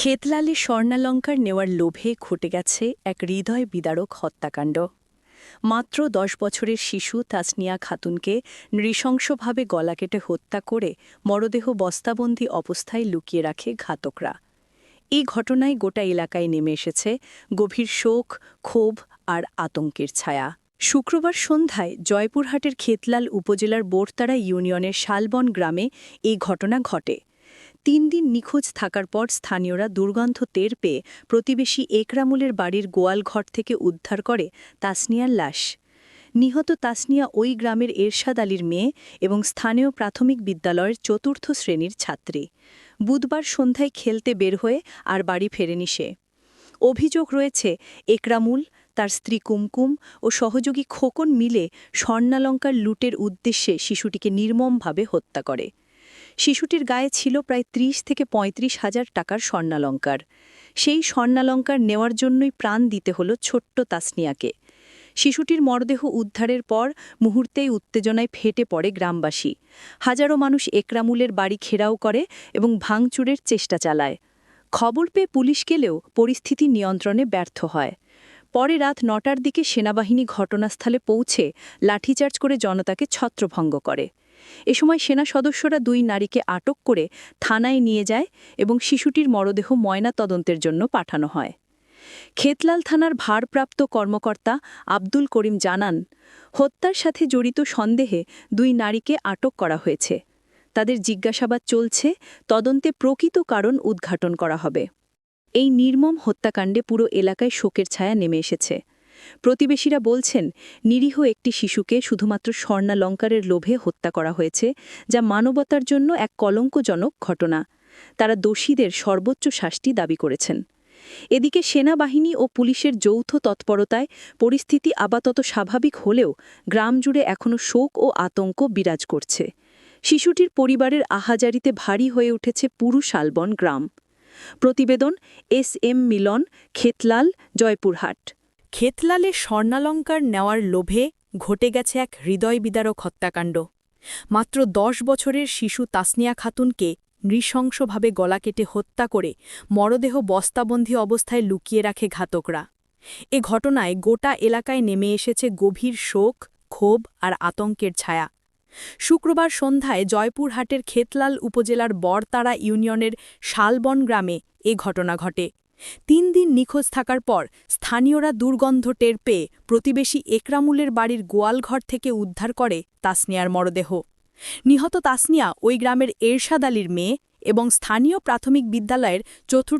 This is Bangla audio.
ক্ষেতলালে স্বর্ণালঙ্কার নেওয়ার লোভে ঘটে গেছে এক হৃদয় বিদারক হত্যাকাণ্ড। মাত্র দশ বছরের শিশু তাসনিয়া খাতুনকে নৃশংসভাবে গলা কেটে হত্যা করে মরদেহ বস্তাবন্দি অবস্থায় লুকিয়ে রাখে ঘাতকরা। এই ঘটনায় গোটা এলাকায় নেমে এসেছে গভীর শোক, ক্ষোভ আর আতঙ্কের ছায়া। শুক্রবার সন্ধ্যায় জয়পুরহাটের খেতলাল উপজেলার বোরতারা ইউনিয়নের শালবন গ্রামে এই ঘটনা ঘটে। তিন দিন নিখোঁজ থাকার পর স্থানীয়রা দুর্গন্ধ টের পেয়ে প্রতিবেশী একরামুলের বাড়ির গোয়ালঘর থেকে উদ্ধার করে তাসনিয়ার লাশ। নিহত তাসনিয়া ওই গ্রামের এরশাদ আলীর মেয়ে এবং স্থানীয় প্রাথমিক বিদ্যালয়ের চতুর্থ শ্রেণির ছাত্রী। বুধবার সন্ধ্যায় খেলতে বের হয়ে আর বাড়ি ফেরেনি সে। অভিযোগ রয়েছে, একরামুল, তার স্ত্রী কুমকুম ও সহযোগী খোকন মিলে স্বর্ণালঙ্কার লুটের উদ্দেশ্যে শিশুটিকে নির্মমভাবে হত্যা করে। শিশুটির গায়ে ছিল প্রায় ত্রিশ থেকে পঁয়ত্রিশ হাজার টাকার স্বর্ণালঙ্কার। সেই স্বর্ণালঙ্কার নেওয়ার জন্যই প্রাণ দিতে হলো ছোট্ট তাসনিয়াকে। শিশুটির মরদেহ উদ্ধারের পর মুহূর্তেই উত্তেজনায় ফেটে পড়ে গ্রামবাসী। হাজারো মানুষ একরামুলের বাড়ি ঘেরাও করে এবং ভাঙচুরের চেষ্টা চালায়। খবর পেয়ে পুলিশ গেলেও পরিস্থিতি নিয়ন্ত্রণে ব্যর্থ হয়। পরে রাত নটার দিকে সেনাবাহিনী ঘটনাস্থলে পৌঁছে লাঠিচার্জ করে জনতাকে ছত্রভঙ্গ করে। এ সময় সেনা সদস্যরা দুই নারীকে আটক করে থানায় নিয়ে যায় এবং শিশুটির মরদেহ ময়না তদন্তের জন্য পাঠানো হয়। খেতলাল থানার ভারপ্রাপ্ত কর্মকর্তা আব্দুল করিম জানান, হত্যার সাথে জড়িত সন্দেহে দুই নারীকে আটক করা হয়েছে। তাদের জিজ্ঞাসাবাদ চলছে, তদন্তে প্রকৃত কারণ উদ্ঘাটন করা হবে। এই নির্মম হত্যাকাণ্ডে পুরো এলাকায় শোকের ছায়া নেমে এসেছে। প্রতিবেশীরা বলছেন, নিরীহ একটি শিশুকে শুধুমাত্র স্বর্ণালঙ্কারের লোভে হত্যা করা হয়েছে, যা মানবতার জন্য এক কলঙ্কজনক ঘটনা। তারা দোষীদের সর্বোচ্চ শাস্তি দাবি করেছেন। এদিকে সেনাবাহিনী ও পুলিশের যৌথ তৎপরতায় পরিস্থিতি আপাতত স্বাভাবিক হলেও গ্রাম জুড়ে এখনও শোক ও আতঙ্ক বিরাজ করছে। শিশুটির পরিবারের আহাজারিতে ভারী হয়ে উঠেছে পুরু শালবন গ্রাম। প্রতিবেদন এস এম মিলন, খেতলাল, জয়পুরহাট। ক্ষেতলালে স্বর্ণালঙ্কার নেওয়ার লোভে ঘটে গেছে এক হৃদয় বিদারক হত্যাকাণ্ড। মাত্র দশ বছরের শিশু তাসনিয়া খাতুনকে নৃশংসভাবে গলা কেটে হত্যা করে মরদেহ বস্তাবন্ধী অবস্থায় লুকিয়ে রাখে ঘাতকরা। এ ঘটনায় গোটা এলাকায় নেমে এসেছে গভীর শোক, ক্ষোভ আর আতঙ্কের ছায়া। শুক্রবার সন্ধ্যায় জয়পুরহাটের খেতলাল উপজেলার বরতারা ইউনিয়নের শালবন গ্রামে এ ঘটনা ঘটে। তিন দিন নিখোঁজ থাকার পর স্থানীয়রা দুর্গন্ধ টের পেয়ে প্রতিবেশী একরামুলের বাড়ির গোয়ালঘর থেকে উদ্ধার করে তাসনিয়ার মরদেহ। নিহত তাসনিয়া ওই গ্রামের এরশাদ আলীর মেয়ে এবং স্থানীয় প্রাথমিক বিদ্যালয়ের চতুর্থ